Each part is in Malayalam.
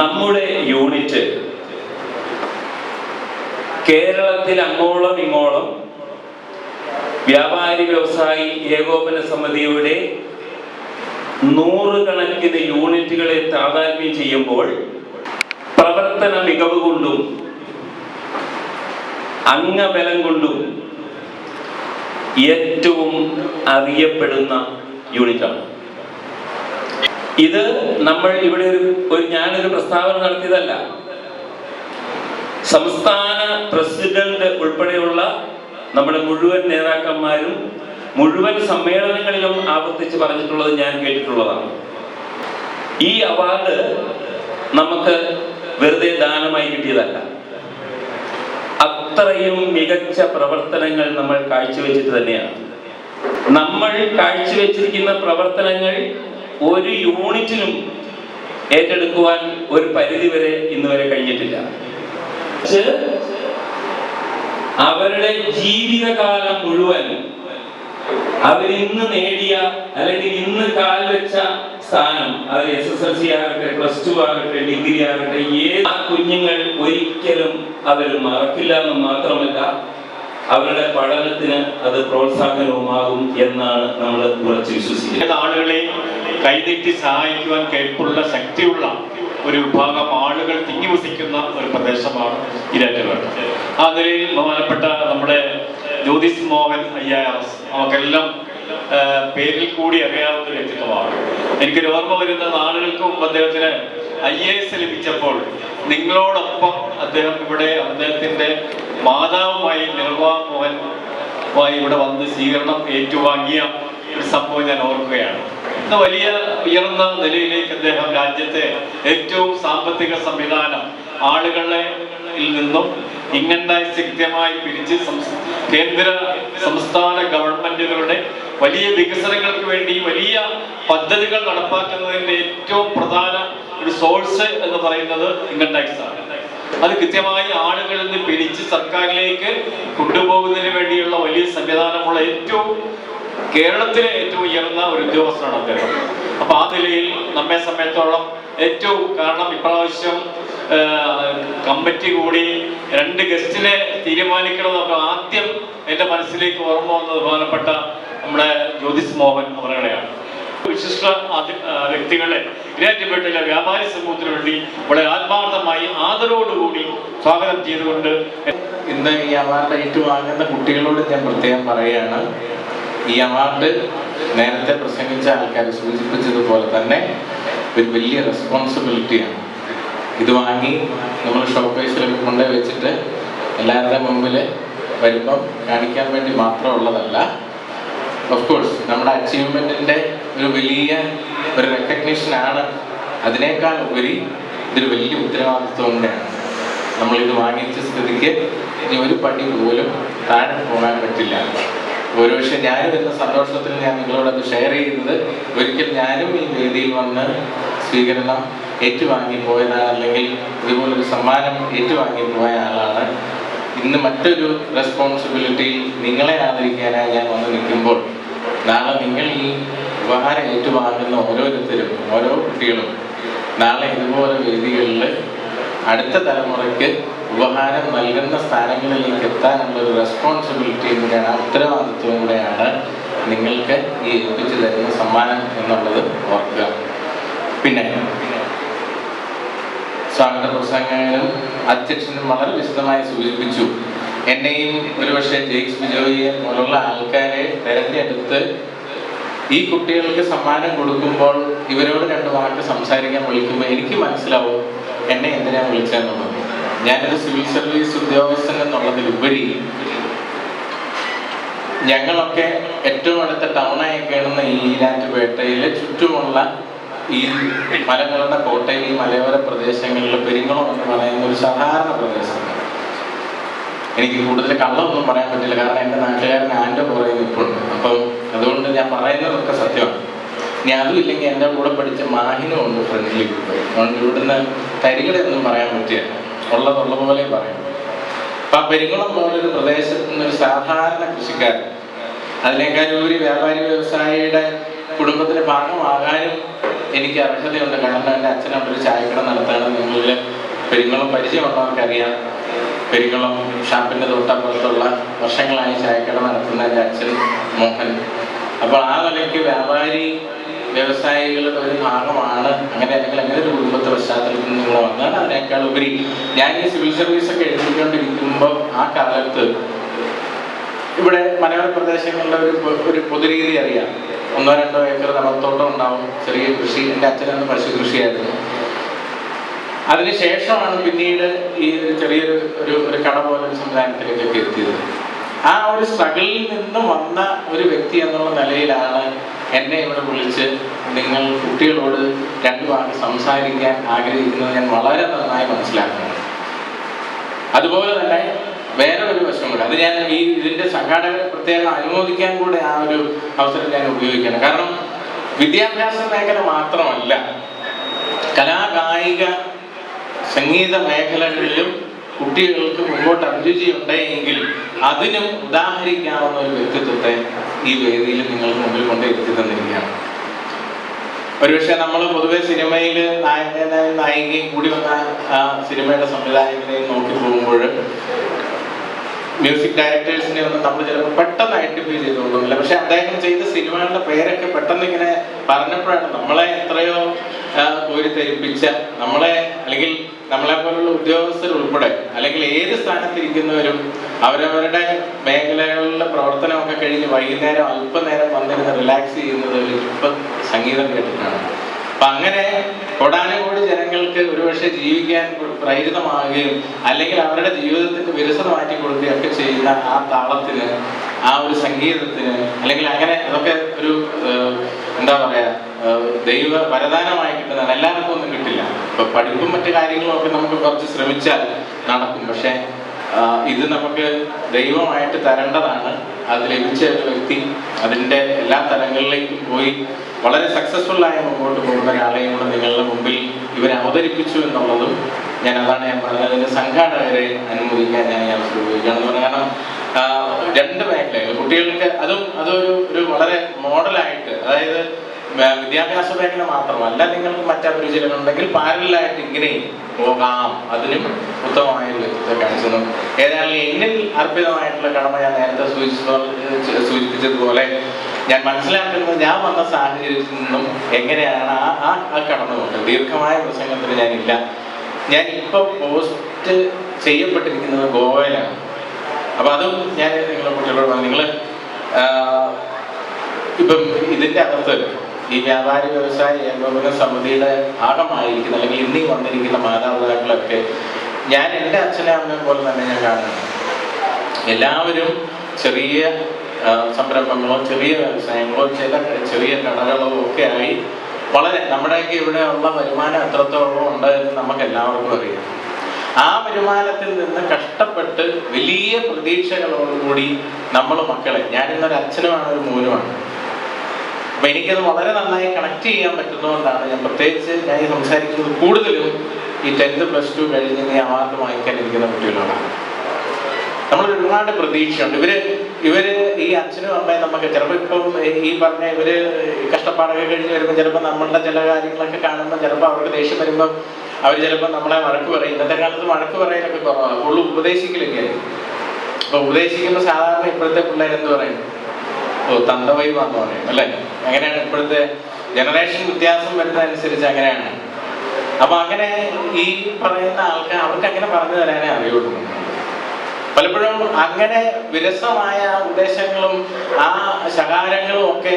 നമ്മുടെ യൂണിറ്റ്. കേരളത്തിൽ അങ്ങോളം ഇങ്ങോളം വ്യാപാരി വ്യവസായി ഏകോപന സമിതിയുടെ നൂറുകണക്കിന് യൂണിറ്റുകളെ താതാത്മ്യം ചെയ്യുമ്പോൾ പ്രവർത്തന മികവ് കൊണ്ടും അംഗബലം കൊണ്ടും ഏറ്റവും അറിയപ്പെടുന്ന യൂണിറ്റാണ്. ഇത് നമ്മൾ ഇവിടെ ഒരു ഒരു ഞാനൊരു പ്രസ്താവന നടത്തിയതല്ല. സംസ്ഥാന പ്രസിഡന്റ് ഉൾപ്പെടെയുള്ള നമ്മുടെ മുഴുവൻ നേതാക്കന്മാരും മുഴുവൻ സമ്മേളനങ്ങളിലും ആവർത്തിച്ച് പറഞ്ഞിട്ടുള്ളത് ഞാൻ കേട്ടിട്ടുള്ളതാണ്. ഈ അവാർഡ് നമുക്ക് വെറുതെ ദാനമായി കിട്ടിയതല്ല. അത്രയും മികച്ച പ്രവർത്തനങ്ങൾ നമ്മൾ കാഴ്ചവെച്ചിട്ട് തന്നെയാണ്. നമ്മൾ കാഴ്ചവെച്ചിരിക്കുന്ന പ്രവർത്തനങ്ങൾ ഒരു യൂണിറ്റിനും ഏറ്റെടുക്കുവാൻ ഒരു പരിധി വരെ ഇന്ന് വരെ കഴിഞ്ഞിട്ടില്ല അവരുടെ ജീവിതകാലം മുഴുവൻ അവർ അവരിന്ന് നേടിയ അല്ലെങ്കിൽ ഇന്ന് കാൽ വെച്ച സ്ഥാനം അത് എസ് എസ് എൽ സി ആകട്ടെ പ്ലസ് ടു ആകട്ടെ ഡിഗ്രി ആകട്ടെ ഏത് കുഞ്ഞുങ്ങൾ ഒരിക്കലും അവർ മറക്കില്ല എന്ന് മാത്രമല്ല അവരുടെ പഠനത്തിന് അത് പ്രോത്സാഹനവുമാകും എന്നാണ് നമ്മൾ ഉറച്ചു വിശ്വസിക്കുന്നത്. ഏത് കൈനീട്ടി സഹായിക്കുവാൻ കെൽപ്പുള്ള ശക്തിയുള്ള ഒരു വിഭാഗം ആളുകൾ തിങ്ങിവസിക്കുന്ന ഒരു പ്രദേശമാണ് ഇരാറ്റുപേട്ട ആ നിലയിൽ ബഹുമാനപ്പെട്ട നമ്മുടെ ജ്യോതിസ് മോഹൻ അയ്യാസ് നമുക്കെല്ലാം പേരിൽ കൂടി അറിയാവുന്ന വ്യക്തിത്വമാണ്. എനിക്കൊരു ഓർമ്മ വരുന്ന നാളുകൾക്ക് മുമ്പ് അദ്ദേഹത്തിന് ഐ എ എസ് ലഭിച്ചപ്പോൾ നിങ്ങളോടൊപ്പം അദ്ദേഹം ഇവിടെ അദ്ദേഹത്തിന്റെ മാതാവുമായി നിർവാ മോഹൻ ഇവിടെ വന്ന് സ്വീകരണം ഏറ്റുവാങ്ങിയ ഒരു സംഭവം ഞാൻ ഓർക്കുകയാണ്. ഇന്ന് വലിയ ഉയർന്ന നിലയിലേക്ക് അദ്ദേഹം രാജ്യത്തെ ഏറ്റവും സാമ്പത്തിക സംവിധാനം ആളുകളെ നിന്നും ഇങ്ങനെ ശക്തമായി പിരിച്ച് കേന്ദ്ര സംസ്ഥാന ഗവൺമെന്റുകളുടെ വലിയ വികസനങ്ങൾക്ക് വേണ്ടി വലിയ പദ്ധതികൾ നടപ്പാക്കുന്നതിന്റെ ഏറ്റവും പ്രധാന ഒരു സോഴ്സ് എന്ന് പറയുന്നത് ഇൻകം ടാക്സ് ആണ്. അത് കൃത്യമായി ആളുകളിൽ നിന്ന് പിരിച്ച് സർക്കാരിലേക്ക് കൊണ്ടുപോകുന്നതിന് വേണ്ടിയുള്ള വലിയ സംവിധാനമുള്ള ഏറ്റവും കേരളത്തിലെ ഏറ്റവും ഉയർന്ന ഒരു ഉദ്യോഗസ്ഥനാണ് അദ്ദേഹം. അപ്പൊ ആ നിലയിൽ നമ്മെ സംബന്ധിച്ചോളം ഏറ്റവും കാരണം ഇപ്രാവശ്യം കമ്മിറ്റി കൂടി രണ്ട് ഗസ്റ്റിനെ തീരുമാനിക്കണമെന്നൊക്കെ ആദ്യം എന്റെ മനസ്സിലേക്ക് ഓർമ്മ വന്നത് ബഹുമാനപ്പെട്ട നമ്മുടെ ജ്യോതിസ് മോഹൻ അവരുടെയാണ് വിശിഷ്ട വ്യക്തികളെ ഇരാറ്റുപേട്ടയിലെ വ്യാപാരി സമൂഹത്തിന് വേണ്ടി വളരെ ആത്മാർത്ഥമായി ആദരവോടുകൂടി സ്വാഗതം ചെയ്തുകൊണ്ട് ഇന്ന് ഈ അവാർഡ് ഏറ്റുവാങ്ങുന്ന കുട്ടികളോട് ഞാൻ പ്രത്യേകം പറയുകയാണ്. ഈ അവാർഡ് നേരത്തെ പ്രസംഗിച്ച ആൾക്കാർ സൂചിപ്പിച്ചതുപോലെ തന്നെ ഒരു വലിയ റെസ്പോൺസിബിലിറ്റിയാണ് ഇത് വാങ്ങി നമ്മൾ ഷോക്കേസിലൊക്കെ കൊണ്ടുപോയി വെച്ചിട്ട് എല്ലാവരുടെ മുമ്പിൽ വരുമ്പം കാണിക്കാൻ വേണ്ടി മാത്രമുള്ളതല്ല ഓഫ് കോഴ്സ് നമ്മുടെ അച്ചീവ്മെന്റിന്റെ ഒരു വലിയ ഒരു റെക്കഗ്നീഷനാണ് അതിനേക്കാൾ ഉപരി ഇതൊരു വലിയ ഉത്തരവാദിത്വം കൂടെയാണ് നമ്മളിത് വാങ്ങിച്ച സ്ഥിതിക്ക് ഇനി ഒരു പടി പോലും താഴെ പോകാൻ പറ്റില്ല. ഒരുപക്ഷെ ഞാനും എന്ന സന്തോഷത്തിൽ ഞാൻ നിങ്ങളോട് അത് ഷെയർ ചെയ്യുന്നത് ഒരിക്കൽ ഞാനും ഈ വേദിയിൽ വന്ന് സ്വീകരണം ഏറ്റുവാങ്ങി പോയതാണ് അല്ലെങ്കിൽ ഇതുപോലൊരു സമ്മാനം ഏറ്റുവാങ്ങി പോയ ആളാണ്. ഇന്ന് മറ്റൊരു റെസ്പോൺസിബിലിറ്റി നിങ്ങളെ ആദരിക്കാനായി ഞാൻ വന്ന് നിൽക്കുമ്പോൾ നാളെ നിങ്ങൾ ഈ ഉപഹാരം ഏറ്റുവാങ്ങുന്ന ഓരോരുത്തരും ഓരോ കുട്ടികളും നാളെ ഇതുപോലെ വേദികളിൽ അടുത്ത തലമുറയ്ക്ക് ഉപഹാരം നൽകുന്ന സ്ഥാനങ്ങളിലേക്ക് എത്താനുള്ള ഒരു റെസ്പോൺസിബിലിറ്റിയും കൂടെയാണ് ഉത്തരവാദിത്വവും ഉത്തരവാദിത്വം കൂടെയാണ് നിങ്ങൾക്ക് ഈ ഏൽപ്പിച്ചു തരുന്ന സമ്മാനം എന്നുള്ളത് ഓർക്കുക. പിന്നെ സ്വാഗത പ്രസംഗങ്ങളും അധ്യക്ഷനും വളരെ വിശദമായി സൂചിപ്പിച്ചു. എന്നെയും ഒരുപക്ഷെ ജെയ്സ് ബിജോയിയെ പോലുള്ള ആൾക്കാരെ തെരഞ്ഞെടുത്ത് ഈ കുട്ടികൾക്ക് സമ്മാനം കൊടുക്കുമ്പോൾ ഇവരോട് രണ്ട് വാക്ക് സംസാരിക്കാൻ വിളിക്കുമ്പോൾ എനിക്ക് മനസ്സിലാവും എന്നെ എന്തിനാ വിളിച്ചതെന്നുള്ളത്. ഞാനൊരു സിവിൽ സർവീസ് ഉദ്യോഗസ്ഥൻ എന്നുള്ളതിലുപരി ഞങ്ങളൊക്കെ ഏറ്റവും അടുത്ത ടൗണായി കേണുന്ന ഈ ഈരാറ്റുപേട്ടയിലെ ചുറ്റുമുള്ള ഈ മലകളുടെ കോട്ടയിൽ മലയോര പ്രദേശങ്ങളിൽ പെരിങ്ങളം എന്ന് പറയുന്ന ഒരു സാധാരണ പ്രദേശമാണ്. എനിക്ക് കൂടുതൽ കള്ളമൊന്നും പറയാൻ പറ്റില്ല. കാരണം എന്റെ നാട്ടുകാരൻ ആന്റെ പുറകെ നിൽപ്പുണ്ട്. അപ്പം അതുകൊണ്ട് ഞാൻ പറയുന്നതൊക്കെ സത്യമാണ്. ഇനി അതും ഇല്ലെങ്കിൽ എന്റെ കൂടെ പഠിച്ച മാഹിനും ഉണ്ട് ഫ്രണ്ട്ലി അതുകൊണ്ട് ഇവിടുന്ന് തരികളെയൊന്നും പറയാൻ പറ്റില്ല. ഉള്ളതുള്ള പോലെ പറയാം. അപ്പൊ ആ പെരിങ്ങളം പോലൊരു പ്രദേശത്ത് നിന്ന് ഒരു സാധാരണ കൃഷിക്കാരൻ അതിനേക്കാൾ ഒരു വ്യാപാരി വ്യവസായിയുടെ കുടുംബത്തിന്റെ ഭാഗമാകാനും എനിക്ക് അർഹതയുണ്ട്. കാരണം എന്റെ അച്ഛനവിടെ ഒരു ചായക്കട നടത്താണ് നിങ്ങളിൽ പെരുങ്ങളം പരിചയമുള്ളവർക്കറിയാം പെരുങ്ങളം ഷാപ്പിന്റെ തൊട്ടപ്പുറത്തുള്ള വർഷങ്ങളായി ചായക്കട നടത്തുന്ന എന്റെ അച്ഛൻ മോഹൻ. അപ്പോൾ ആ നിലയ്ക്ക് വ്യാപാരി വ്യവസായികളുടെ ഒരു ഭാഗമാണ്. അങ്ങനെ അല്ലെങ്കിൽ അങ്ങനെ ഒരു കുടുംബത്തെ പശ്ചാത്തലത്തിൽ നിങ്ങൾ വന്നാൽ അതിനേക്കാൾ ഉപരി ഞാൻ ഈ സിവിൽ സർവീസ് ഒക്കെ എഴുതിക്കൊണ്ടിരിക്കുമ്പോൾ ആ കാലത്ത് ഇവിടെ മലയോര പ്രദേശങ്ങളുടെ ഒരു ഒരു പൊതുരീതി അറിയാം. ഒന്നോ രണ്ടോ ഏക്കർ നടത്തോട്ടം ഉണ്ടാവും. ചെറിയ കൃഷി എന്റെ അച്ഛനാണ് പശു കൃഷിയായിരുന്നു. അതിനുശേഷമാണ് പിന്നീട് ഈ ചെറിയൊരു ഒരു ഒരു കട പോലെ സംവിധാനത്തിലേക്കൊക്കെ എത്തിയത്. ആ ഒരു സ്ട്രഗിളിൽ നിന്ന് വന്ന ഒരു വ്യക്തി എന്നുള്ള നിലയിലാണ് എന്നെ ഇവിടെ വിളിച്ച് നിങ്ങൾ കുട്ടികളോട് രണ്ടു വാക്ക് സംസാരിക്കാൻ ആഗ്രഹിക്കുന്നത് ഞാൻ വളരെ നന്നായി മനസ്സിലാക്കുന്നു. അതുപോലെ തന്നെ വേറെ ഒരു വശം കൂടെ അത് ഞാൻ ഈ ഇതിന്റെ സംഘാടകരെ പ്രത്യേകം അനുമോദിക്കാൻ കൂടെ ആ ഒരു അവസരം ഞാൻ ഉപയോഗിക്കണം കാരണം വിദ്യാഭ്യാസ മേഖല മാത്രമല്ല കലാകായിക സംഗീത മേഖലകളിലും കുട്ടികൾക്ക് മുന്നോട്ട് അഭിരുചി ഉണ്ടെങ്കിൽ അതിനും ഉദാഹരിക്കാവുന്ന ഒരു വ്യക്തിത്വത്തെ ഈ വേദിയിൽ നിങ്ങൾക്ക് മുമ്പിൽ കൊണ്ട് എത്തി തന്നിരിക്കുകയാണ്. ഒരുപക്ഷെ നമ്മൾ പൊതുവെ സിനിമയിൽ നായകനായും നായികയും കൂടി വന്ന സിനിമയുടെ സംവിധായകനെയും നോക്കി പോകുമ്പോൾ മ്യൂസിക് ഡയറക്ടേഴ്സിനെ ഒന്നും നമ്മൾ ചിലപ്പോൾ പെട്ടെന്ന് ഐഡന്റിഫൈ ചെയ്തുകൊണ്ടൊന്നുമില്ല. പക്ഷെ അദ്ദേഹം ചെയ്ത സിനിമകളുടെ പേരൊക്കെ പെട്ടെന്ന് ഇങ്ങനെ പറഞ്ഞപ്പോഴാണ് നമ്മളെ എത്രയോ കോരി തരിപ്പിച്ച നമ്മളെ അല്ലെങ്കിൽ നമ്മളെ പോലുള്ള ഉദ്യോഗസ്ഥർ ഉൾപ്പെടെ അല്ലെങ്കിൽ ഏത് സ്ഥാനത്തിരിക്കുന്നവരും അവരവരുടെ മേഖലകളിലെ പ്രവർത്തനമൊക്കെ കഴിഞ്ഞ് വൈകുന്നേരം അല്പനേരം വന്നിരുന്ന് റിലാക്സ് ചെയ്യുന്നത് ഇപ്പം സംഗീതം കേട്ടിട്ടാണ്. അപ്പൊ അങ്ങനെ കൊടാനുകൂടി ജനങ്ങൾക്ക് ഒരുപക്ഷെ ജീവിക്കാൻ പ്രേരിതമാകുകയും അല്ലെങ്കിൽ അവരുടെ ജീവിതത്തിന്റെ വിരസത മാറ്റി കൊടുക്കുകയും ഒക്കെ ചെയ്യുന്ന ആ താളത്തിന് ആ ഒരു സംഗീതത്തിന് അല്ലെങ്കിൽ അങ്ങനെ അതൊക്കെ ഒരു എന്താ പറയാ ദൈവ വരദാനമായി കിട്ടുന്നതാണ്. എല്ലാവർക്കും ഒന്നും കിട്ടില്ല. ഇപ്പൊ പഠിപ്പും മറ്റു കാര്യങ്ങളും ഒക്കെ നമുക്ക് കുറച്ച് ശ്രമിച്ചാൽ നടക്കും. പക്ഷെ ഇത് നമുക്ക് ദൈവമായിട്ട് തരേണ്ടതാണ്. അത് ലഭിച്ച വ്യക്തി അതിന്റെ എല്ലാ തലങ്ങളിലേക്കും പോയി വളരെ സക്സസ്ഫുൾ ആയി മുമ്പോട്ട് പോകുന്ന ഒരാളെയും കൂടെ നിങ്ങളുടെ മുമ്പിൽ ഇവരെ അവതരിപ്പിച്ചു എന്നുള്ളതും ഞാൻ അതാണ് ഞാൻ പറഞ്ഞത്. അതിന്റെ സംഘാടകരെ അനുമോദിക്കാൻ ഞാൻ ഈ അവസരം പറഞ്ഞാൽ കാരണം രണ്ട് മേഖലകൾ. കുട്ടികൾക്ക് അതും അതൊരു ഒരു വളരെ മോഡലായിട്ട് അതായത് വിദ്യാഭ്യാസ മേഖല മാത്രമല്ല നിങ്ങൾക്ക് മറ്റ് അഭിരുചികളുണ്ടെങ്കിൽ പാരലായിട്ട് ഇങ്ങനെയും പോകാം. അതിനും ഉത്തമമായ ഒരു വ്യക്തിത്വം കാണിച്ചു. ഏതായാലും എന്നിൽ അർപ്പിതമായിട്ടുള്ള കടമ ഞാൻ നേരത്തെ സൂചിപ്പിച്ച സൂചിപ്പിച്ചതുപോലെ ഞാൻ മനസ്സിലാക്കുന്നത് ഞാൻ വന്ന സാഹചര്യത്തിൽ നിന്നും എങ്ങനെയാണ് ആ ആ ആ കടന്നു പോകുന്നത് ദീർഘമായ പ്രസംഗത്തിന് ഞാനില്ല. ഞാൻ ഇപ്പൊ പോസ്റ്റ് ചെയ്യപ്പെട്ടിരിക്കുന്നത് ഗോവയിലാണ്. അപ്പൊ അതും ഞാൻ നിങ്ങളെ കുട്ടികളോട് പറഞ്ഞു. നിങ്ങൾ ഇപ്പം ഇതിന്റെ അകത്ത് ഈ വ്യാപാരി വ്യവസായ ഏകോപന സമിതിയുടെ ഭാഗമായിരിക്കുന്ന അല്ലെങ്കിൽ ഇന്നീ വന്നിരിക്കുന്ന മാതാപിതാക്കളൊക്കെ ഞാൻ എന്റെ അച്ഛനെ അമ്മയെ പോലെ തന്നെ ഞാൻ കാണുന്നു എല്ലാവരും ചെറിയ സംരംഭങ്ങളോ ചെറിയ വ്യവസായങ്ങളോ ചില ചെറിയ കടകളോ ഒക്കെ ആയി വളരെ നമ്മുടെയൊക്കെ ഇവിടെ ഉള്ള വരുമാനം എത്രത്തോളം ഉണ്ട് എന്ന് നമുക്ക് എല്ലാവർക്കും അറിയാം. ആ വരുമാനത്തിൽ നിന്ന് കഷ്ടപ്പെട്ട് വലിയ പ്രതീക്ഷകളോടുകൂടി നമ്മൾ മക്കളെ ഞാനിന്നൊരു അച്ഛനുമാണ് ഒരു മോനുമാണ്. അപ്പൊ എനിക്കത് വളരെ നന്നായി കണക്ട് ചെയ്യാൻ പറ്റുന്നതുകൊണ്ടാണ് ഞാൻ പ്രത്യേകിച്ച് ഞാൻ ഈ സംസാരിക്കുന്നത് കൂടുതലും ഈ ടെൻത്ത് പ്ലസ് ടു കഴിഞ്ഞ് ഈ അവാർഡ് വാങ്ങിക്കാൻ ഇരിക്കുന്ന കുട്ടികളോടാണ് നമ്മൾ ഒരുപാട് പ്രതീക്ഷയുണ്ട്. ഇവർ ഇവർ ഈ അച്ഛനും അമ്മയും നമുക്ക് ചിലപ്പോൾ ഇപ്പം ഈ പറഞ്ഞ ഇവർ കഷ്ടപ്പാടൊക്കെ കഴിഞ്ഞ് വരുമ്പോൾ ചിലപ്പോൾ നമ്മളുടെ ചില കാര്യങ്ങളൊക്കെ കാണുമ്പോൾ ചിലപ്പോൾ അവർക്ക് ദേഷ്യം വരുമ്പോൾ അവർ ചിലപ്പോൾ നമ്മളെ വഴക്ക് പറയും. ഇന്നത്തെ കാലത്ത് വഴക്ക് പറയലൊക്കെ കുറവാണ്. ഫുള്ള് ഉപദേശിക്കലൊക്കെ ആയിരിക്കും അപ്പൊ ഉപദേശിക്കുമ്പോൾ സാധാരണ ഇപ്പോഴത്തെ പിള്ളേരെന്ത് പറയും? ഓ തന്തവൈവാന്ന് പറയും അല്ലേ? അങ്ങനെയാണ് ഇപ്പോഴത്തെ ജനറേഷൻ വ്യത്യാസം വരുന്നതനുസരിച്ച് അങ്ങനെയാണ്. അപ്പൊ അങ്ങനെ ഈ പറയുന്ന ആൾക്കാർ അവർക്ക് അങ്ങനെ പറഞ്ഞു തരാനേ അറിയുള്ളൂ. പലപ്പോഴും അങ്ങനെ വിരസമായ ഉദ്ദേശങ്ങളും ആ ശകാരങ്ങളും ഒക്കെ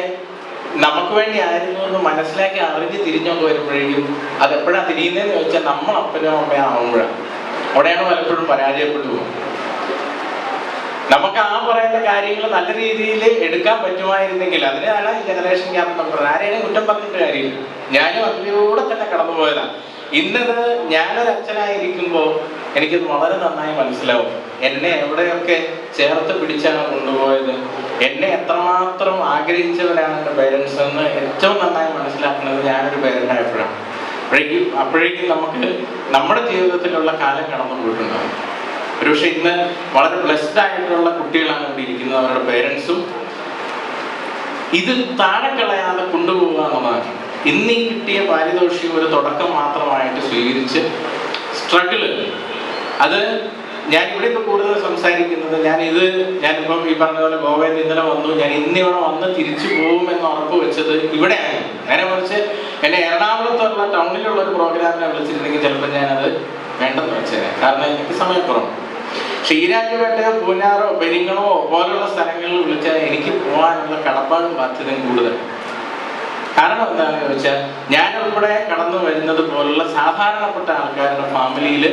നമുക്ക് വേണ്ടി ആയിരുന്നു എന്ന് മനസ്സിലാക്കി അറിഞ്ഞ് തിരിഞ്ഞൊക്കെ വരുമ്പോഴേക്കും അത് എപ്പോഴാണ് തിരിയുന്നതെന്ന് ചോദിച്ചാൽ നമ്മൾ അപ്പനും അമ്മയും അവിടെയാണ് പലപ്പോഴും പരാജയപ്പെട്ടു പോകുന്നത്. നമുക്ക് ആ പറയുന്ന കാര്യങ്ങൾ നല്ല രീതിയിൽ എടുക്കാൻ പറ്റുമായിരുന്നെങ്കിൽ അതിനാണ് ജനറേഷൻ ഗ്യാപ്പ് എന്ന് പറയുന്നത് ആരെയും കുറ്റം പറഞ്ഞിട്ട് കാര്യമില്ല. ഞാനും അതിലൂടെ തന്നെ കടന്നു പോയതാണ്. ഇന്നത് ഞാനൊരു അച്ഛനായിരിക്കുമ്പോൾ എനിക്കത് വളരെ നന്നായി മനസ്സിലാവും. എന്നെ എവിടെയൊക്കെ ചേർത്ത് പിടിച്ചാണ് കൊണ്ടുപോയത്? എന്നെ എത്രമാത്രം ആഗ്രഹിച്ചവരാണ് എന്റെ പേരൻസ് എന്ന് ഏറ്റവും നന്നായി മനസ്സിലാക്കുന്നത് ഞാനൊരു പേരന്റ് അപ്പോഴേക്കും അപ്പോഴേക്കും നമുക്ക് നമ്മുടെ ജീവിതത്തിലുള്ള കാലം കടന്നു പോയിട്ടുണ്ടാകും ഒരുപക്ഷെ ഇന്ന് വളരെ ബ്ലെസ്ഡ് ആയിട്ടുള്ള കുട്ടികളാണ് ഇവിടെ ഇരിക്കുന്നത് അവരുടെ പേരൻസും ഇത് താഴെ കളയാതെ കൊണ്ടുപോകുക എന്നുള്ളതാണ്. ഇന്ന് ഈ കിട്ടിയ പാരിതോഷികം ഒരു തുടക്കം മാത്രമായിട്ട് സ്വീകരിച്ച് സ്ട്രഗിൾ അത് ഞാൻ ഇവിടെ ഇപ്പോൾ കൂടുതൽ സംസാരിക്കുന്നത് ഞാൻ ഇത് ഞാനിപ്പം ഈ പറഞ്ഞ പോലെ ഗോവയിൽ ഇന്നലെ വന്നു ഞാൻ ഇന്നിവിടെ വന്ന് തിരിച്ചു പോകുമെന്ന് ഉറപ്പ് വെച്ചത് ഇവിടെയാണ്. നേരെ മറിച്ച് എന്നെ എറണാകുളത്തുള്ള ടൗണിലുള്ള ഒരു പ്രോഗ്രാമിനെ വിളിച്ചിരുന്നെങ്കിൽ ചിലപ്പോൾ ഞാനത് വേണ്ടെന്ന് വെച്ചേ കാരണം എനിക്ക് സമയക്കുറവ്. പക്ഷെ പൂനാറോ പെരിങ്ങളോ പോലുള്ള സ്ഥലങ്ങളിൽ വിളിച്ചാൽ എനിക്ക് പോകാനുള്ള കടപ്പാടും ബാധ്യതയും കൂടുതൽ. കാരണം എന്താണെന്ന് ചോദിച്ചാൽ ഞാൻ ഉൾപ്പെടെ കടന്നു വരുന്നത് പോലുള്ള സാധാരണപ്പെട്ട ആൾക്കാരുടെ ഫാമിലിയിൽ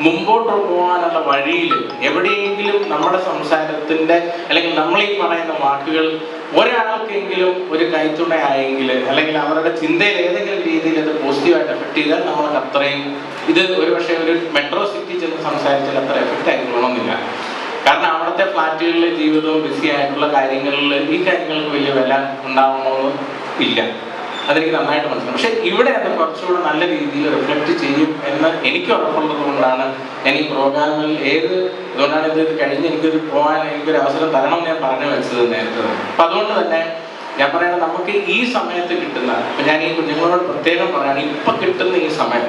മുമ്പോട്ട് പോകാനുള്ള വഴിയിൽ എവിടെയെങ്കിലും നമ്മുടെ സംസാരത്തിന്റെ അല്ലെങ്കിൽ നമ്മൾ ഈ പറയുന്ന വാക്കുകൾ ഒരാൾക്കെങ്കിലും ഒരു കൈത്തുണയായെങ്കിൽ അല്ലെങ്കിൽ അവരുടെ ചിന്തയിൽ ഏതെങ്കിലും രീതിയിൽ അത് പോസിറ്റീവായിട്ട് എഫക്ട് ചെയ്താൽ നമ്മൾക്ക് അത്രയും ഇത് ഒരു പക്ഷേ ഒരു മെട്രോ സിറ്റി ചെന്ന് സംസാരിച്ചാൽ അത്ര എഫക്റ്റ് ആയിക്കൊള്ളണമെന്നില്ല കാരണം അവിടുത്തെ ഫ്ലാറ്റുകളിലെ ജീവിതവും ബിസി ആയിട്ടുള്ള കാര്യങ്ങളിൽ ഈ കാര്യങ്ങൾക്ക് വലിയ വില ഉണ്ടാവണമെന്നും ഇല്ല. അതെനിക്ക് നന്നായിട്ട് മനസ്സിലാവും പക്ഷെ ഇവിടെ അത് കുറച്ചുകൂടെ നല്ല രീതിയിൽ റിഫ്ലക്റ്റ് ചെയ്യും എന്ന് എനിക്ക് ഉറപ്പുള്ളത് കൊണ്ടാണ് ഞാൻ ഈ പ്രോഗ്രാമിൽ ഏത് അതുകൊണ്ടാണ് ഇത് കഴിഞ്ഞ് എനിക്കൊരു പോകാൻ എനിക്കൊരു അവസരം തരണം ഞാൻ പറഞ്ഞു വെച്ചത് നേരത്തെ. അപ്പൊ അതുകൊണ്ട് തന്നെ ഞാൻ പറയുന്നത് നമുക്ക് ഈ സമയത്ത് കിട്ടുന്ന ഇപ്പൊ ഞാൻ ഈ കുഞ്ഞുങ്ങളോട് പ്രത്യേകം പറയാണ് ഇപ്പൊ കിട്ടുന്ന ഈ സമയം.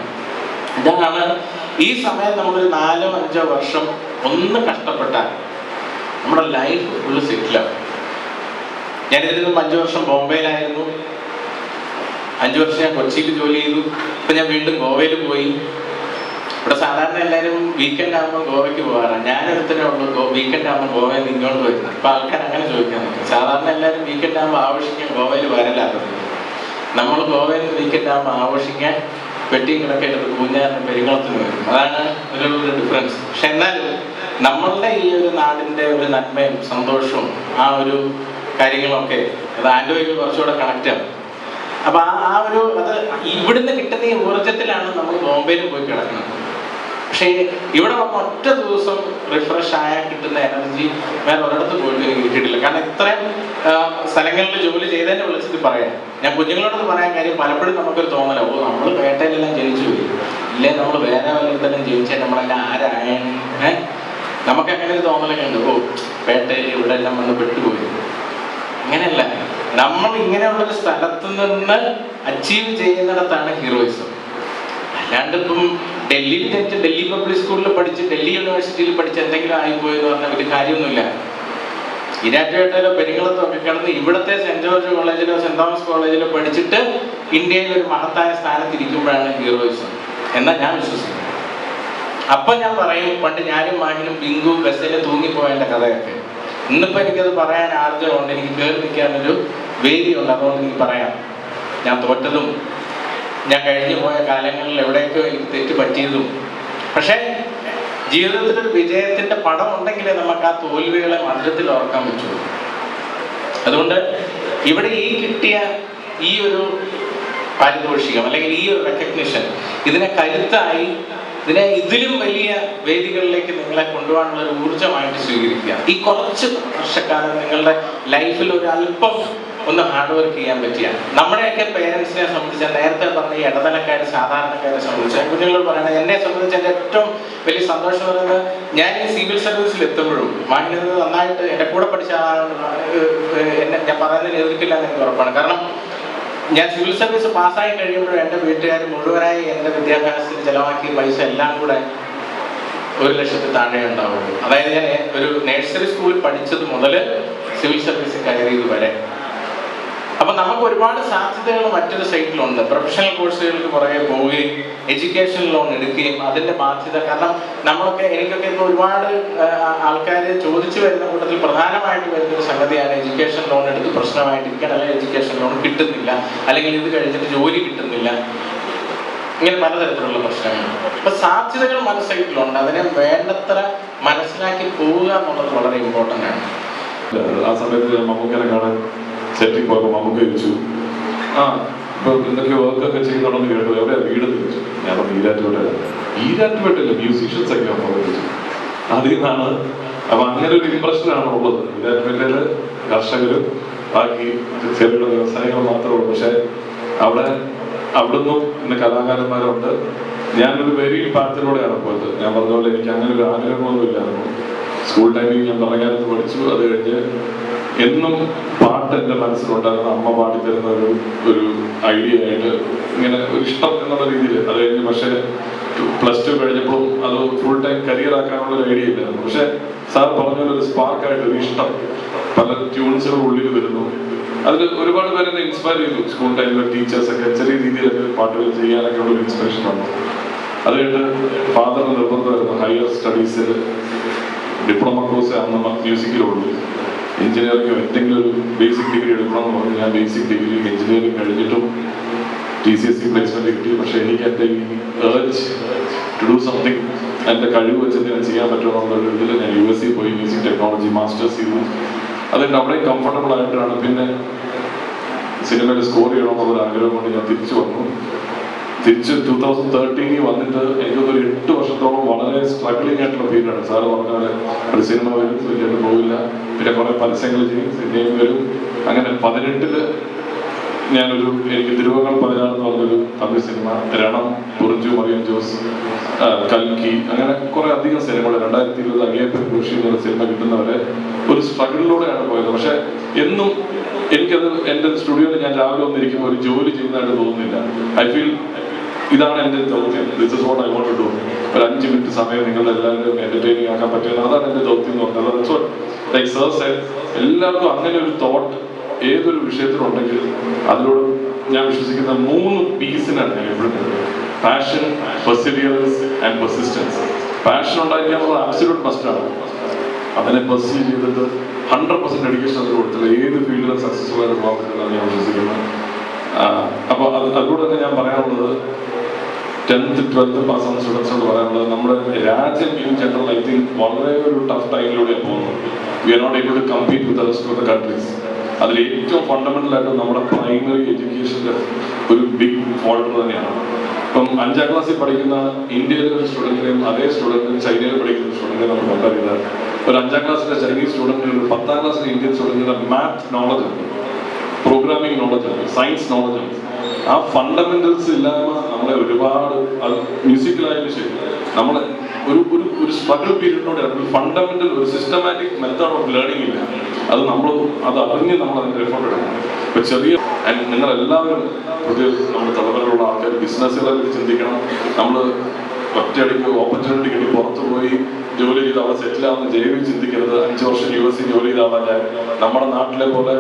ഇതാണ് ഈ സമയം നമ്മളൊരു നാലോ അഞ്ചോ വർഷം ഒന്ന് കഷ്ടപ്പെട്ടാൽ നമ്മുടെ ലൈഫ് ഫുള്ള് സെറ്റിലാവും ഞാനിതിൽ നിന്നും അഞ്ചു വർഷം ബോംബെയിലായിരുന്നു. അഞ്ചു വർഷം ഞാൻ കൊച്ചിയിൽ ജോലി ചെയ്തു. ഇപ്പൊ ഞാൻ വീണ്ടും ഗോവയിൽ പോയി. ഇവിടെ സാധാരണ എല്ലാവരും വീക്കെൻഡ് ആകുമ്പോൾ ഗോവയ്ക്ക് പോകാറാണ്. ഞാൻ എടുത്തേ ഉള്ളൂ വീക്കെൻഡ് ആകുമ്പോൾ ഗോവയിൽ ഇങ്ങോട്ട് വരുന്നത്. ഇപ്പൊ ആൾക്കാർ അങ്ങനെ ചോദിക്കാൻ നോക്കും സാധാരണ എല്ലാവരും വീക്കെൻഡ് ആകുമ്പോൾ ആഘോഷിക്കാൻ ഗോവയിൽ വരലാകുന്നത് നമ്മൾ ഗോവയിൽ വീക്കെൻഡ് ആകുമ്പോൾ ആഘോഷിക്കാൻ വെട്ടിയും കിടക്കേണ്ടത് പൂഞ്ഞാറിന് പെരുങ്ങളത്തിന് വരും അതാണ് ഇതിലുള്ള ഡിഫറൻസ് പക്ഷെ എന്നാലും നമ്മളുടെ ഈ ഒരു നാടിന്റെ ഒരു നന്മയും സന്തോഷവും ആ ഒരു കാര്യങ്ങളൊക്കെ അത് ആൻഡോയിൽ കുറച്ചുകൂടെ കണക്റ്റ് ആവും അപ്പൊ ആ ഒരു അത് ഇവിടുന്ന് കിട്ടുന്ന ഈ ഊർജത്തിലാണ് നമ്മൾ ബോംബെയിൽ പോയി കിടക്കുന്നത്. പക്ഷേ ഇവിടെ വന്ന ഒറ്റ ദിവസം റിഫ്രഷ് ആയാൽ കിട്ടുന്ന എനർജി വേറെ ഒരിടത്ത് പോയിട്ട് എനിക്ക് കിട്ടിയിട്ടില്ല. കാരണം ഇത്രയും സ്ഥലങ്ങളിൽ ജോലി ചെയ്തതിനെ വിളിച്ചിട്ട് പറയാം. ഞാൻ കുഞ്ഞുങ്ങളോടൊന്ന് പറയാൻ കാര്യം പലപ്പോഴും നമുക്കൊരു തോന്നല ഓ നമ്മൾ വേട്ടയിലെല്ലാം ജയിച്ചു പോയി. ഇല്ലേ നമ്മൾ വേറെ വല്ലതെല്ലാം ജയിച്ചാൽ നമ്മളെല്ലാം ആരായ നമുക്ക് അങ്ങനെ ഒരു തോന്നലൊക്കെ ഉണ്ട്. ഓ പേട്ടയിൽ ഇവിടെ എല്ലാം വന്ന് പെട്ടുപോയി. അങ്ങനെയല്ല. നമ്മൾ ഇങ്ങനെയുള്ളൊരു സ്ഥലത്ത് നിന്ന് അച്ചീവ് ചെയ്യുന്നിടത്താണ് ഹീറോയിസം അല്ലാണ്ട് ഇപ്പം ഡൽഹിയിൽ തെറ്റ് ഡൽഹി പബ്ലിക് സ്കൂളിൽ പഠിച്ച് ഡൽഹി യൂണിവേഴ്സിറ്റിയിൽ പഠിച്ച് എന്തെങ്കിലും ആയിപ്പോയെന്ന് പറഞ്ഞാൽ വലിയ കാര്യമൊന്നുമില്ല. ഇരാറ്റുപേട്ടയിലോ പെരിങ്ങളത്തോ ഒക്കെ കിടന്ന് ഇവിടുത്തെ സെന്റ് ജോർജ് കോളേജിലോ സെന്റ് തോമസ് കോളേജിലോ പഠിച്ചിട്ട് ഇന്ത്യയിൽ ഒരു മഹത്തായ സ്ഥാനത്തിരിക്കുമ്പോഴാണ് ഹീറോയിസം എന്നാ ഞാൻ വിശ്വസിക്കുന്നത് അപ്പൊ ഞാൻ പറയും പണ്ട് ഞാനും മാഹിനും ബിങ്കു ബസ്സിൽ തൂങ്ങിപ്പോയതിന്റെ കഥയൊക്കെ. ഇന്നിപ്പോ എനിക്കത് പറയാൻ ആർജവുണ്ട് എനിക്ക് കേൾപ്പിക്കാനൊരു വേദിയുണ്ട്. അതുകൊണ്ട് എനിക്ക് പറയാം. ഞാൻ തോറ്റതും ഞാൻ കഴിഞ്ഞു പോയ കാലങ്ങളിൽ എവിടെയൊക്കെയോ എനിക്ക് തെറ്റ് പറ്റിയതും. പക്ഷേ ജീവിതത്തിൽ ഒരു വിജയത്തിന്റെ പടം ഉണ്ടെങ്കിലേ നമുക്ക് ആ തോൽവികളെ മധുരത്തിൽ ഓർക്കാൻ പറ്റുള്ളൂ. അതുകൊണ്ട് ഇവിടെ ഈ കിട്ടിയ ഈ ഒരു പാരിതോഷികം അല്ലെങ്കിൽ ഈ ഒരു റെക്കഗ്നിഷൻ ഇതിനെ കരുത്തായി ഇതിനെ ഇതിലും വലിയ വേദികളിലേക്ക് നിങ്ങളെ കൊണ്ടുപോകാനുള്ള ഒരു ഊർജമായിട്ട് സ്വീകരിക്കുക. ഈ കുറച്ച് വർഷക്കാലം നിങ്ങളുടെ ലൈഫിൽ ഒരു അല്പം ഒന്ന് ഹാർഡ് വർക്ക് ചെയ്യാൻ പറ്റിയ നമ്മുടെയൊക്കെ പേരൻസിനെ സംബന്ധിച്ച് നേരത്തെ പറഞ്ഞ ഈ ഇടതലക്കാര് സാധാരണക്കാരെ സംബന്ധിച്ച് കുഞ്ഞുങ്ങളോട് പറയുന്നത് എന്നെ സംബന്ധിച്ച് എന്റെ ഏറ്റവും വലിയ സന്തോഷം പറയുന്നത് ഞാൻ ഈ സിവിൽ സർവീസിൽ എത്തുമ്പോഴും മാഹിനത് നന്നായിട്ട് എന്റെ കൂടെ പഠിച്ച എന്നെ ഞാൻ പറയുന്നതിന് എതിർക്കില്ല എന്ന് എനിക്ക് ഉറപ്പാണ്. കാരണം ഞാൻ സിവിൽ സർവീസ് പാസ്സായി കഴിയുമ്പോഴും എന്റെ വീട്ടുകാർ മുഴുവനായി എന്റെ വിദ്യാഭ്യാസത്തിന് ചെലവാക്കിയ പൈസ എല്ലാം കൂടെ ഒരു ലക്ഷത്തിൽ താഴെ ഉണ്ടാവുള്ളൂ. അതായത് ഞാൻ ഒരു നേഴ്സറി സ്കൂളിൽ പഠിച്ചത് മുതൽ സിവിൽ സർവീസ് കയറിയത് വരെ. അപ്പൊ നമുക്ക് ഒരുപാട് സാധ്യതകൾ മറ്റൊരു സൈറ്റിലുണ്ട്. പ്രൊഫഷണൽ കോഴ്സുകൾക്ക് പുറകെ പോവുകയും എഡ്യൂക്കേഷൻ ലോൺ എടുക്കുകയും അതിന്റെ ബാധ്യത. കാരണം നമ്മളൊക്കെ എനിക്കൊക്കെ ഇപ്പൊ ഒരുപാട് ആൾക്കാർ ചോദിച്ചു വരുന്ന കൂട്ടത്തിൽ പ്രധാനമായിട്ട് വരുന്ന ഒരു സംഗതിയാണ് എഡ്യൂക്കേഷൻ ലോൺ എടുത്ത് പ്രശ്നമായിട്ടിരിക്കാൻ അല്ലെങ്കിൽ എഡ്യൂക്കേഷൻ ലോൺ കിട്ടുന്നില്ല അല്ലെങ്കിൽ ഇത് കഴിഞ്ഞിട്ട് ജോലി കിട്ടുന്നില്ല. ഇങ്ങനെ പലതരത്തിലുള്ള പ്രശ്നങ്ങൾ. അപ്പൊ സാധ്യതകൾ മനസ്സിലുണ്ട് അതിനെ വേണ്ടത്ര മനസ്സിലാക്കി പോവുക എന്നുള്ളത് വളരെ ഇമ്പോർട്ടന്റ് ആണ്. ആ സമയത്ത് മമ്മൂക്കനെ കാണാൻ സെറ്റിൽ പോയപ്പോൾ മമ്മൂക്ക ചോദിച്ചു ആ ഇപ്പൊ എന്തൊക്കെ വർക്കൊക്കെ ചെയ്യുന്നുണ്ടെന്ന് കേട്ടു എവിടെയാ? വീട്? ചോദിച്ചു. ഞാൻ ഈരാറ്റുപേട്ട ഈരാറ്റുപേട്ടല്ല മ്യൂസീഷ്യൻസ് ഒക്കെ അപ്പോൾ ചോദിച്ചു. അതിൽ നിന്നാണ് അപ്പൊ അങ്ങനെ ഒരു ഇമ്പ്രഷനാണ് ഉള്ളത്. ഈരാറ്റുപേട്ടയിൽ കർഷകരും ബാക്കി ചെറുകിട വ്യവസായങ്ങൾ മാത്രമേ ഉള്ളൂ. പക്ഷെ അവിടെ അവിടുന്നും ഇന്ന് കലാകാരന്മാരുണ്ട്. ഞാനൊരു വെരി പാട്ടിലൂടെയാണ് പോയത്. ഞാൻ പറഞ്ഞ പോലെ എനിക്ക് അങ്ങനെ ഒരു ആഗ്രഹമൊന്നും ഇല്ലായിരുന്നു സ്കൂൾ ടൈമിൽ ഞാൻ പറഞ്ഞാലത്ത് പഠിച്ചു അത് കഴിഞ്ഞ് എന്നും പാട്ട് എന്റെ മനസ്സിലുണ്ടായിരുന്ന അമ്മ പാടി തരുന്ന ഒരു ഒരു ഐഡിയ ആയിട്ട് ഇങ്ങനെ ഒരു ഇഷ്ടം എന്നുള്ള രീതിയിൽ അത് കഴിഞ്ഞ് പക്ഷേ പ്ലസ് ടു കഴിഞ്ഞപ്പോഴും അത് ഫുൾ ടൈം കരിയർ ആക്കാനുള്ള ഒരു ഐഡിയ ഇല്ലായിരുന്നു. പക്ഷെ സാർ പറഞ്ഞ ഒരു സ്പാർക്കായിട്ട് ഒരു ഇഷ്ടം പല ട്യൂൺസുകൾ ഉള്ളിൽ വരുന്നു. അതിൽ ഒരുപാട് പേരെ ഇൻസ്പയർ ചെയ്തു. സ്കൂൾ ടൈമിലെ ടീച്ചേഴ്സ് ഒക്കെ ചെറിയ രീതിയിലൊക്കെ പാട്ടുകൾ ചെയ്യാനൊക്കെ ഉള്ള ഇൻസ്പിറേഷൻ വന്നു അത് കഴിഞ്ഞ് ഫാദർ നിർബന്ധമായിരുന്നു ഹയർ സ്റ്റഡീസിൽ ഡിപ്ലോമ കോഴ്സ് അന്ന് മ്യൂസിക്കിലുള്ളൂ എഞ്ചിനീയറിംഗ് എന്തെങ്കിലും ഒരു ബേസിക് ഡിഗ്രി എടുക്കണമെന്ന് പറഞ്ഞു ഞാൻ ബേസിക് ഡിഗ്രി എഞ്ചിനീയറിംഗ് കഴിഞ്ഞിട്ടും T C S C placement കിട്ടി. പക്ഷേ എനിക്ക് എന്റെ ടു ഡു സംതിങ് എന്റെ കഴിവ് വെച്ച് എന്തെങ്കിലും ചെയ്യാൻ പറ്റുമെന്നുള്ള ഇതിൽ ഞാൻ യു എസ് സി പോയി മ്യൂസിക് ടെക്നോളജി മാസ്റ്റേഴ്സ് ചെയ്തു. അതുകൊണ്ട് അവിടെ കംഫർട്ടബിൾ ആയിട്ടാണ്. പിന്നെ സിനിമയിൽ സ്കോർ ചെയ്യണമെന്നുള്ള ആഗ്രഹം കൊണ്ട് ഞാൻ തിരിച്ചു വന്നു. തിരിച്ച് ടൂ തൗസൻഡ് തേർട്ടീനിൽ വന്നിട്ട് എനിക്കൊരു എട്ട് വർഷത്തോളം വളരെ സ്ട്രഗ്ലിംഗ് ആയിട്ടുള്ള ഫീൽഡാണ് സാറ് പറഞ്ഞ പോലെ ഒരു സിനിമ വരും വലിയ പോവില്ല. പിന്നെ കുറെ പരസ്യങ്ങൾ ചെയ്യും. സിനിമയും വരും. അങ്ങനെ പതിനെട്ടിൽ ഞാനൊരു എനിക്ക് തിരുവങ്ങൾ പതിനാറ് പറഞ്ഞൊരു തമിഴ് സിനിമ രണം കുറിഞ്ചു മറിയം ജോസ് കൽക്കി അങ്ങനെ കുറെ അധികം സിനിമകൾ രണ്ടായിരത്തി ഇരുപത് അയ്യപ്പൻ കൃഷി എന്നുള്ള സിനിമ കിട്ടുന്നവരെ ഒരു സ്ട്രഗിളിലൂടെയാണ് പോയത്. പക്ഷെ എന്നും എനിക്കത് എന്റെ സ്റ്റുഡിയോയിൽ ഞാൻ രാവിലെ വന്നിരിക്കുമ്പോൾ ഒരു ജോലി ചെയ്യുന്നതായിട്ട് തോന്നുന്നില്ല. ഐ ഫീൽ ഇതാണ് എന്റെ ദൗത്യം. This is what I want to ഒരു അഞ്ച് മിനിറ്റ് സമയം നിങ്ങൾ എല്ലാവരും എന്റർടൈനിങ് ആക്കാൻ പറ്റുന്നത് അതാണ് എന്റെ ദൗത്യം എന്ന് പറഞ്ഞത് സോ ലൈക്ക് സർ സെഡ് എല്ലാവർക്കും അങ്ങനെ ഒരു തോട്ട് ഏതൊരു വിഷയത്തിലുണ്ടെങ്കിൽ അതിലൂടെ ഞാൻ വിശ്വസിക്കുന്ന മൂന്ന് പീസിനാണ് ഞാൻ passion perseverance and persistence passion ഉണ്ടായിരിക്കാൻ എന്നുള്ളത് ആബ്സല്യൂട്ട് മസ്റ്റാണ് അതിനെ പെർസീവ് ചെയ്തിട്ട് ഹൺഡ്രഡ് പെർസെന്റ് ഡെഡിക്കേഷൻ അതിൽ കൊടുത്തില്ല. ഏത് ഫീൽഡിലും സക്സസ്ഫുൾ ആയിട്ട് പോകാൻ പറ്റില്ല ഞാൻ വിശ്വസിക്കുന്നത് അപ്പോൾ അത് അതുകൂടെ തന്നെ ഞാൻ പറയാനുള്ളത് ടെൻത്ത് ട്വൽത്ത് പാസ് ആവുന്ന സ്റ്റുഡൻസിനോട് പറയാനുള്ളത് നമ്മുടെ രാജ്യം ഇൻ ജനറൽ ഐ തിങ്ക് വളരെ ഒരു ടഫ് ടൈമിലൂടെ പോകുന്നത് we are not able to compete with rest of the countries അതിൽ ഏറ്റവും ഫണ്ടമെന്റൽ ആയിട്ട് നമ്മുടെ പ്രൈമറി എഡ്യൂക്കേഷന്റെ ഒരു ബിഗ് ഫോൾട്ട് തന്നെയാണ്. ഇപ്പം അഞ്ചാം ക്ലാസ്സിൽ പഠിക്കുന്ന ഇന്ത്യയിലെ ഒരു സ്റ്റുഡന്റിനെയും അതേ സ്റ്റുഡന്റിനും ചൈനയിൽ പഠിക്കുന്ന സ്റ്റുഡന്റിനെ നമ്മൾ കമ്പയർ ഒരു അഞ്ചാം ക്ലാസ്സിലെ ചൈനീസ് സ്റ്റുഡന്റിന് ഒരു പത്താം ക്ലാസ്സിലെ ഇന്ത്യൻ സ്റ്റുഡന്റിന്റെ മാത്ത് നോളജ് ഉണ്ട്. പ്രോഗ്രാമിംഗ് നോളജ് ഉണ്ട്. സയൻസ് നോളജ് ഉണ്ട്. ആ ഫണ്ടമെന്റൽസ് ഇല്ലായ്മ നമ്മളെ ഒരുപാട് അത് മ്യൂസിക്കലായാലും ശരി നമ്മളെ ഒരു ഒരു ഒരു സ്ട്രഗിൾ പീരീഡിനോട് ഒരു ഫണ്ടമെന്റൽ ഒരു സിസ്റ്റമാറ്റിക് മെത്തേഡ് ഓഫ് ലേണിംഗ് ഇല്ല. അത് നമ്മൾ അത് അറിഞ്ഞ് നമ്മൾ അതിന്റെ എഫോർട്ട് എടുക്കണം. ഇപ്പൊ ചെറിയ നിങ്ങൾ എല്ലാവരും പുതിയ നമ്മുടെ തലമുറയിലുള്ള ആൾക്കാർ ബിസിനസ്സുകളെ ചിന്തിക്കണം. നമ്മൾ ഒറ്റയടിക്ക് ഓപ്പർച്യൂണിറ്റി കിട്ടി പുറത്തു പോയി ജോലി ചെയ്ത് അവിടെ സെറ്റിൽ ജൈവി ചിന്തിക്കരുത്. അഞ്ച് വർഷം യു എസ് ജോലി ചെയ്താവാൻ നമ്മുടെ നാട്ടിലെ പോലെ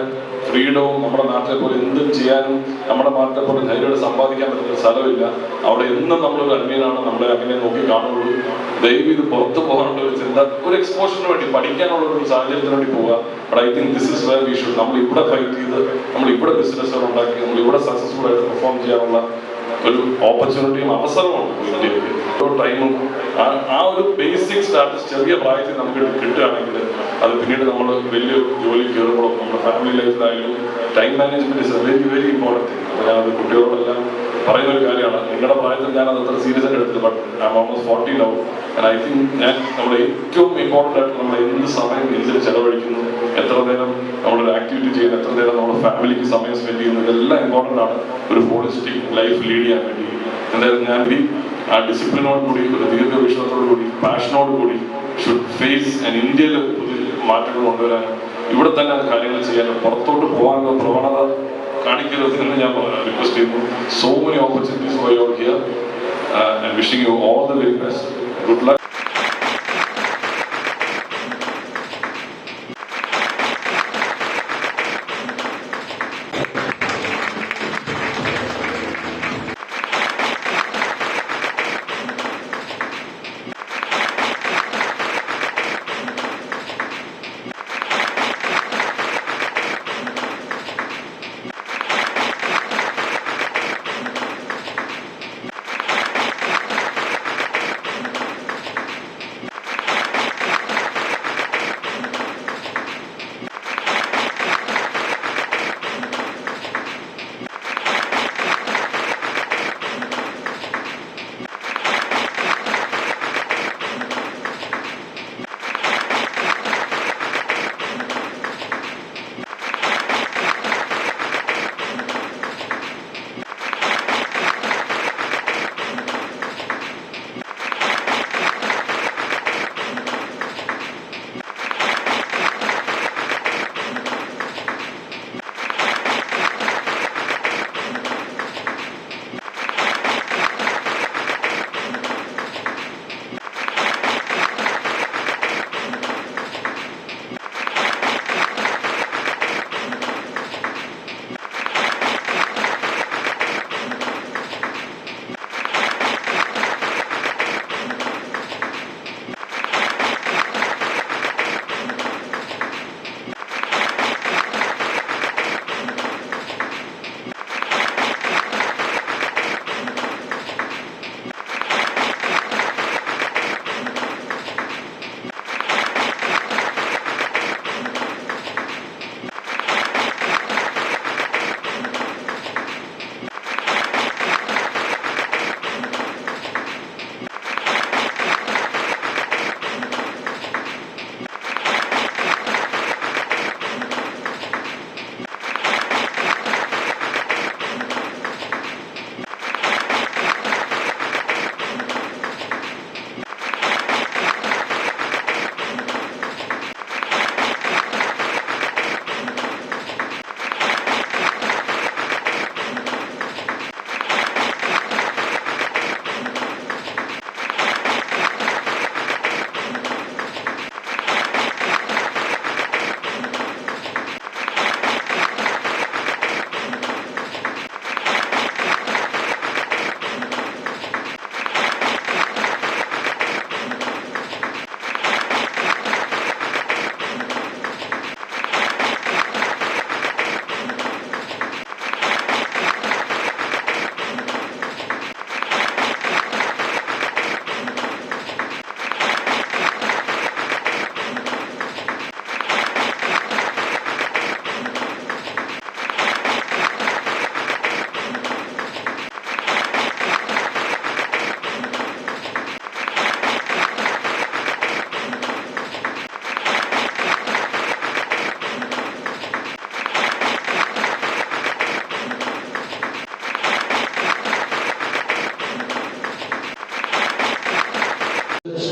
ഫ്രീഡവും നമ്മുടെ നാട്ടിലെ പോലെ എന്തും ചെയ്യാനും നമ്മുടെ നാട്ടിലെ പോലെ ധൈര്യമായിട്ട് സമ്പാദിക്കാൻ പറ്റുന്ന സ്ഥലമില്ല. അവിടെ എന്നും നമ്മളൊരു അന്യനാണ് നമ്മളെ അങ്ങനെ നോക്കി കാണുള്ളൂ ദൈവം ഇത് പുറത്ത് പോകാനുള്ള ഒരു ചിന്ത ഒരു എക്സ്പോഷറിന് വേണ്ടി പഠിക്കാനുള്ള ഒരു സാഹചര്യത്തിന് വേണ്ടി പോവുക. But I think this is where we should നമ്മൾ ഇവിടെ ഫൈറ്റ് ചെയ്ത് നമ്മൾ ഇവിടെ ബിസിനസ്സുകൾ ഉണ്ടാക്കി നമ്മൾ ഇവിടെ സക്സസ്ഫുൾ ആയിട്ട് പെർഫോം ചെയ്യാനുള്ള ഒരു ഓപ്പർച്യൂണിറ്റിയും അവസരമാണ് ഇന്ത്യയിൽ ടൈമും ആ ഒരു ബേസിക് സ്റ്റാറ്റസ് ചെറിയ പ്രായത്തിൽ നമുക്ക് കിട്ടുകയാണെങ്കിൽ അത് പിന്നീട് നമ്മൾ വലിയ ജോലി കയറുമ്പോൾ നമ്മുടെ family ലൈഫിലായാലും time management is very very important അപ്പോൾ ഞാൻ അത് കുട്ടികളോടെല്ലാം പറയുന്ന ഒരു കാര്യമാണ്. നിങ്ങളുടെ പ്രായത്തിൽ ഞാൻ അത് അത്ര സീരിയസ് ആയിട്ട് എടുത്തില്ല but I almost forty love I think ഞാൻ നമ്മുടെ ഏറ്റവും ഇമ്പോർട്ടന്റ് ആയിട്ട് നമ്മൾ എന്ത് സമയം എന്തിന് ചെലവഴിക്കുന്നു എത്ര നേരം നമ്മളൊരു ആക്ടിവിറ്റി ചെയ്യുന്നു എത്ര നേരം നമ്മുടെ ഫാമിലിക്ക് സമയം സ്പെൻഡ് ചെയ്യുന്നു ഇതെല്ലാം ഇമ്പോർട്ടന്റ് ആണ്. ഒരു ഹോളിസ്റ്റിക് ലൈഫ് ലീഡ് ചെയ്യാൻ വേണ്ടി. എന്തായാലും ഞാൻ ആ ഡിസിപ്ലിനോട് കൂടി ഒരു ദീർഘവീക്ഷണത്തോടു കൂടി പാഷനോട് കൂടി ഷുഡ് ഫേസ് ആൻഡ് ഇന്ത്യയിലെ പുതിയ മാറ്റങ്ങൾ കൊണ്ടുവരാൻ ഇവിടെ തന്നെ അത് കാര്യങ്ങൾ ചെയ്യാൻ പുറത്തോട്ട് പോകാനുള്ള പ്രവണത കാണിക്കരുത് എന്ന് ഞാൻ റിക്വസ്റ്റ് ചെയ്യുന്നു. So many opportunities for your here and wishing you all the very best good luck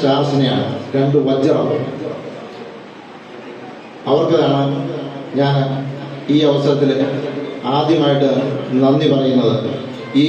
സ്റ്റാർസിനെയാണ്. രണ്ട് വജ്രം അവർക്കാണ് ഞാൻ ഈ അവസരത്തിൽ ആദ്യമായിട്ട് നന്ദി പറയുന്നത് ഈ